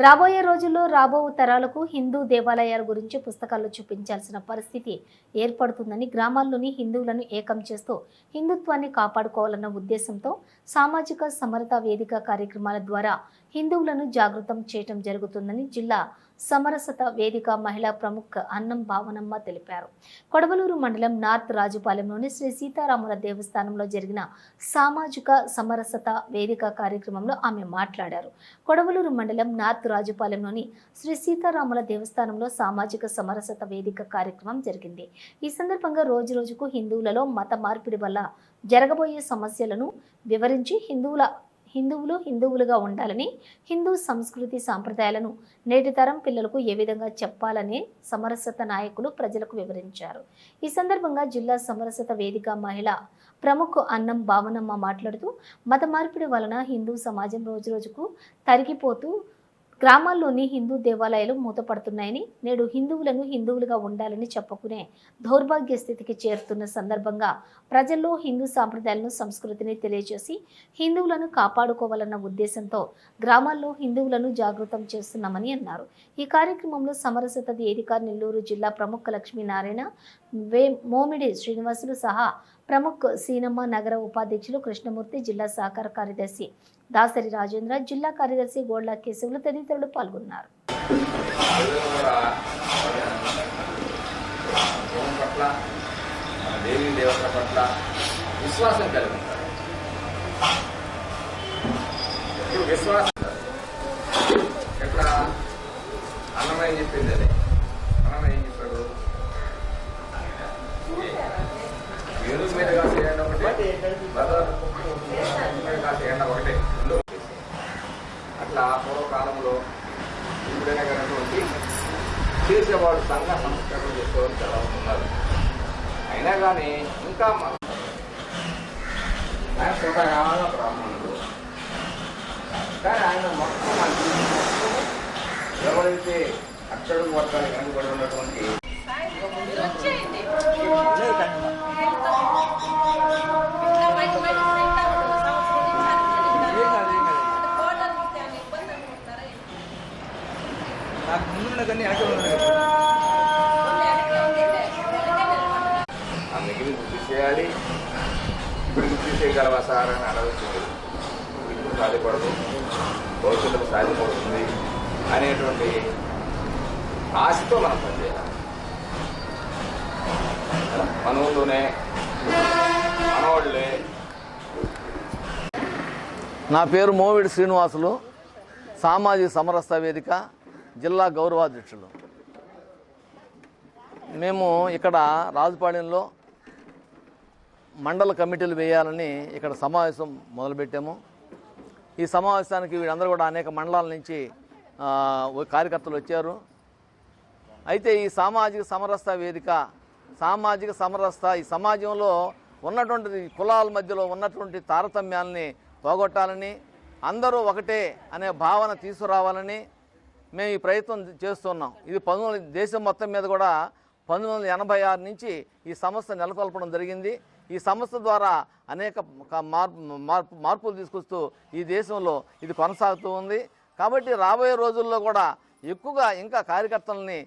రాబోయే రోజుల్లో రాబో తరాలకు హిందూ దేవాలయాల గురించి పుస్తకాల్లో చూపించాల్సిన పరిస్థితి ఏర్పడుతుందని గ్రామాల్లోని హిందువులను ఏకం చేస్తూ హిందుత్వాన్ని కాపాడుకోవాలన్న ఉద్దేశంతో సామాజిక సమరత వేదిక కార్యక్రమాల ద్వారా హిందువులను జాగృతం చేయటం జరుగుతుందని జిల్లా సమరసత వేదిక మహిళా ప్రముఖ అన్నం భావనమ్మ తెలిపారు. కొడవలూరు మండలం నార్త్ రాజుపాలెంలోని శ్రీ సీతారాముల దేవస్థానంలో జరిగిన సామాజిక సమరసత వేదిక కార్యక్రమంలో ఆమె మాట్లాడారు. కొడవలూరు మండలం నార్త్ రాజుపాలెంలోని శ్రీ సీతారాముల దేవస్థానంలో సామాజిక సమరసత వేదిక కార్యక్రమం జరిగింది. ఈ సందర్భంగా రోజు రోజుకు హిందువులలో మత మార్పిడి వల్ల జరగబోయే సమస్యలను వివరించి హిందువుల హిందువులు హిందువులుగా ఉండాలని హిందూ సంస్కృతి సాంప్రదాయాలను నేటి తరం పిల్లలకు ఏ విధంగా చెప్పాలని సమరసత నాయకులు ప్రజలకు వివరించారు. ఈ సందర్భంగా జిల్లా సమరసత వేదిక మహిళ ప్రముఖ అన్నం భావనమ్మ మాట్లాడుతూ మత మార్పిడి వలన హిందూ సమాజం రోజురోజుకు తరిగిపోతూ గ్రామాల్లోని హిందూ దేవాలయాలు మూతపడుతున్నాయని నేడు హిందువులను హిందువులుగా ఉండాలని చెప్పుకునే దౌర్భాగ్య స్థితికి చేరుతున్న సందర్భంగా ప్రజల్లో హిందూ సాంప్రదాయాలను సంస్కృతిని తెలియజేసి హిందువులను కాపాడుకోవాలన్న ఉద్దేశంతో గ్రామాల్లో హిందువులను జాగృతం చేస్తున్నామని అన్నారు. ఈ కార్యక్రమంలో సమరసత వేదిక నెల్లూరు జిల్లా ప్రముఖ లక్ష్మీనారాయణ వే మోమిడి శ్రీనివాసులు సహా ప్రముఖ్ సీనమ్మ నగర ఉపాధ్యక్షులు కృష్ణమూర్తి జిల్లా సహకార కార్యదర్శి దాసరి రాజేంద్ర జిల్లా కార్యదర్శి గోళ్ళ కేశవులు తదితరులు పాల్గొన్నారు. విశ్వాసం కలిగి ఉంటారు ఇప్పుడు విశ్వాసం ఎట్లా అన్నమయ్య చెప్పింది అదే అన్నమయ్య ఏం చెప్పాడు ఏనుగు మీద కాసే ఎండ ఒకటే బ్రదర్ మీద కాసే ఎండ ఒకటే రెండు ఒకటే. అట్లా పూర్వకాలంలో ఇప్పుడైనటువంటి చేసేవాడు సంఘ సంస్కరణ చేసుకోవడం చాలా ఉన్నారు. అయినా కానీ ఇంకా మన ఆయన కొంతకాల బ్రాహ్మణుడు? కానీ ఆయన మొత్తం మొత్తం ఎవరైతే అక్షరం వర్గానికి వెనుకబడి ఉన్నటువంటి నాకు ముందున్న వెనక గుర్తు చేయాలి. ఇప్పుడు గుర్తు చేయగలవా సార్ అని ఇప్పుడు సాధ్యపడదు. భవిష్యత్తులో సాధ్యపడుతుంది అనేటువంటి ఆశతో మనం పనిచేయాలి. మనవాళ్ళే నా పేరు మోవిడి శ్రీనివాసులు. సామాజిక సమరస్త వేదిక. జిల్లా గౌరవాధ్యక్షులు. మేము ఇక్కడ రాజుపాళ్యంలో మండల కమిటీలు వేయాలని ఇక్కడ సమావేశం మొదలుపెట్టాము. ఈ సమావేశానికి వీళ్ళందరూ కూడా అనేక మండలాల నుంచి కార్యకర్తలు వచ్చారు. అయితే ఈ సామాజిక సమరస్త వేదిక సామాజిక సమరస్త ఈ సమాజంలో ఉన్నటువంటి కులాల మధ్యలో ఉన్నటువంటి తారతమ్యాలని పోగొట్టాలని అందరూ ఒకటే అనే భావన తీసుకురావాలని మేము ఈ ప్రయత్నం చేస్తున్నాం. ఇది పంతొమ్మిది దేశం మొత్తం మీద కూడా పంతొమ్మిది వందల ఎనభై ఆరు నుంచి ఈ సంస్థ నెలకొల్పడం జరిగింది. ఈ సంస్థ ద్వారా అనేక మార్పు మార్పులు తీసుకొస్తూ ఈ దేశంలో ఇది కొనసాగుతూ ఉంది. కాబట్టి రాబోయే రోజుల్లో కూడా ఎక్కువగా ఇంకా కార్యకర్తలని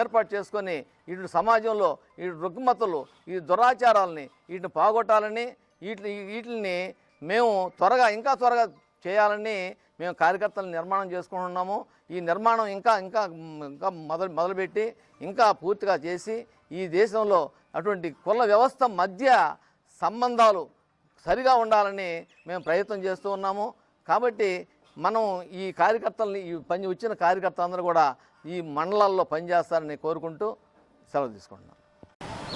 ఏర్పాటు చేసుకొని ఇటు సమాజంలో ఈ రుగ్మతలు ఈ దురాచారాలని వీటిని పోగొట్టాలని వీటిని వీటిని మేము త్వరగా ఇంకా త్వరగా చేయాలని మేము కార్యకర్తలు నిర్మాణం చేసుకుంటున్నాము. ఈ నిర్మాణం ఇంకా ఇంకా ఇంకా మొదలు మొదలుపెట్టి ఇంకా పూర్తిగా చేసి ఈ దేశంలో అటువంటి కుల వ్యవస్థ మధ్య సంబంధాలు సరిగా ఉండాలని మేము ప్రయత్నం చేస్తూ ఉన్నాము. కాబట్టి మనం ఈ కార్యకర్తలని ఈ పని వచ్చిన కార్యకర్తలందరూ కూడా ఈ మండలాల్లో పనిచేస్తారని కోరుకుంటూ సెలవు తీసుకుంటున్నాం.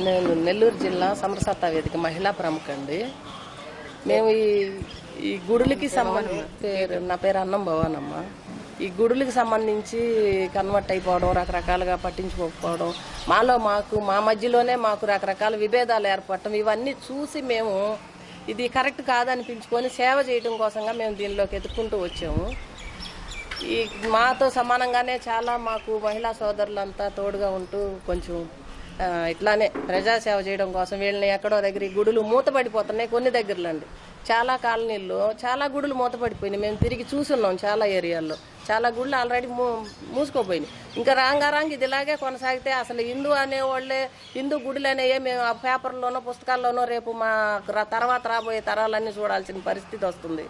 నేను నెల్లూరు జిల్లా సమరసత్తా వేదిక మహిళా ప్రముఖ అండి మేము ఈ ఈ గుడులకి సంబంధించి పేరు నా పేరు అన్నం భవానమ్మ. ఈ గుడులకి సంబంధించి కన్వర్ట్ అయిపోవడం రకరకాలుగా పట్టించుకోకపోవడం మాలో మాకు మా మధ్యలోనే మాకు రకరకాల విభేదాలు ఏర్పడటం ఇవన్నీ చూసి మేము ఇది కరెక్ట్ కాదనిపించుకొని సేవ చేయడం కోసంగా మేము దీనిలోకి ఎత్తుక్కుంటూ వచ్చాము. ఈ మాతో సమానంగానే చాలా మాకు మహిళా సోదరులంతా తోడుగా ఉంటూ కొంచెం ఇట్లానే ప్రజాసేవ చేయడం కోసం వీళ్ళని ఎక్కడో దగ్గర గుడులు మూతపడిపోతున్నాయి కొన్ని దగ్గరలో అండి చాలా కాలనీల్లో చాలా గుడులు మూతపడిపోయినాయి. మేము తిరిగి చూసున్నాం చాలా ఏరియాల్లో. చాలా గుళ్ళు ఆల్రెడీ మూ మూసుకోపోయినాయి. ఇంకా రాంగారాంగ్ ఇది ఇలాగే కొనసాగితే అసలు హిందూ అనేవాళ్ళే హిందూ గుడులు అనేవి మేము ఆ పేపర్లోనో పుస్తకాల్లోనో రేపు మా తర్వాత రాబోయే తరాలన్నీ చూడాల్సిన పరిస్థితి వస్తుంది.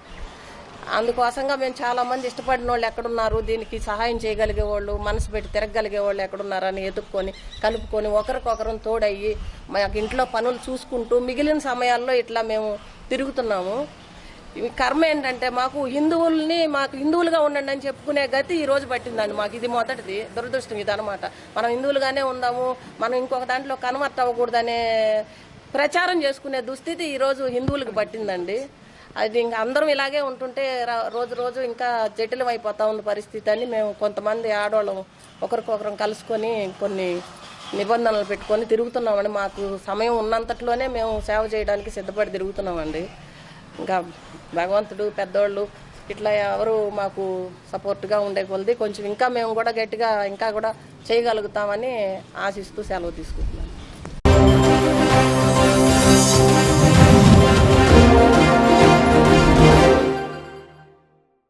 అందుకోసంగా మేము చాలా మంది ఇష్టపడిన వాళ్ళు ఎక్కడున్నారు దీనికి సహాయం చేయగలిగే వాళ్ళు మనసు పెట్టి తిరగగలిగే వాళ్ళు ఎక్కడున్నారని ఎదుక్కొని కలుపుకొని ఒకరికొకరం తోడయ్యి మాకు ఇంట్లో పనులు చూసుకుంటూ మిగిలిన సమయాల్లో ఇట్లా మేము తిరుగుతున్నాము. ఈ కర్మ ఏంటంటే మాకు హిందువుల్ని మాకు హిందువులుగా ఉండండి అని చెప్పుకునే గతి ఈ రోజు పట్టిందండి మాకు. ఇది మొదటిది దురదృష్టం ఇది అనమాట మనం హిందువులుగానే ఉందాము మనం ఇంకొక దాంట్లో కన్వర్ట్ అవ్వకూడదనే ప్రచారం చేసుకునే దుస్థితి ఈ రోజు హిందువులకు పట్టిందండి. అది ఇంకా అందరం ఇలాగే ఉంటుంటే రోజు రోజు ఇంకా జటిలం అయిపోతా ఉంది పరిస్థితి అని మేము కొంతమంది ఆడవాళ్ళం ఒకరికొకరం కలుసుకొని కొన్ని నిబంధనలు పెట్టుకొని తిరుగుతున్నామండి. మాకు సమయం ఉన్నంతట్లోనే మేము సేవ చేయడానికి సిద్ధపడి తిరుగుతున్నామండి. ఇంకా భగవంతుడు పెద్దోళ్ళు ఇట్లా ఎవరు మాకు సపోర్ట్గా ఉండే కొలది కొంచెం ఇంకా మేము కూడా గట్టిగా ఇంకా కూడా చేయగలుగుతామని ఆశిస్తూ సెలవు తీసుకుంటున్నాం.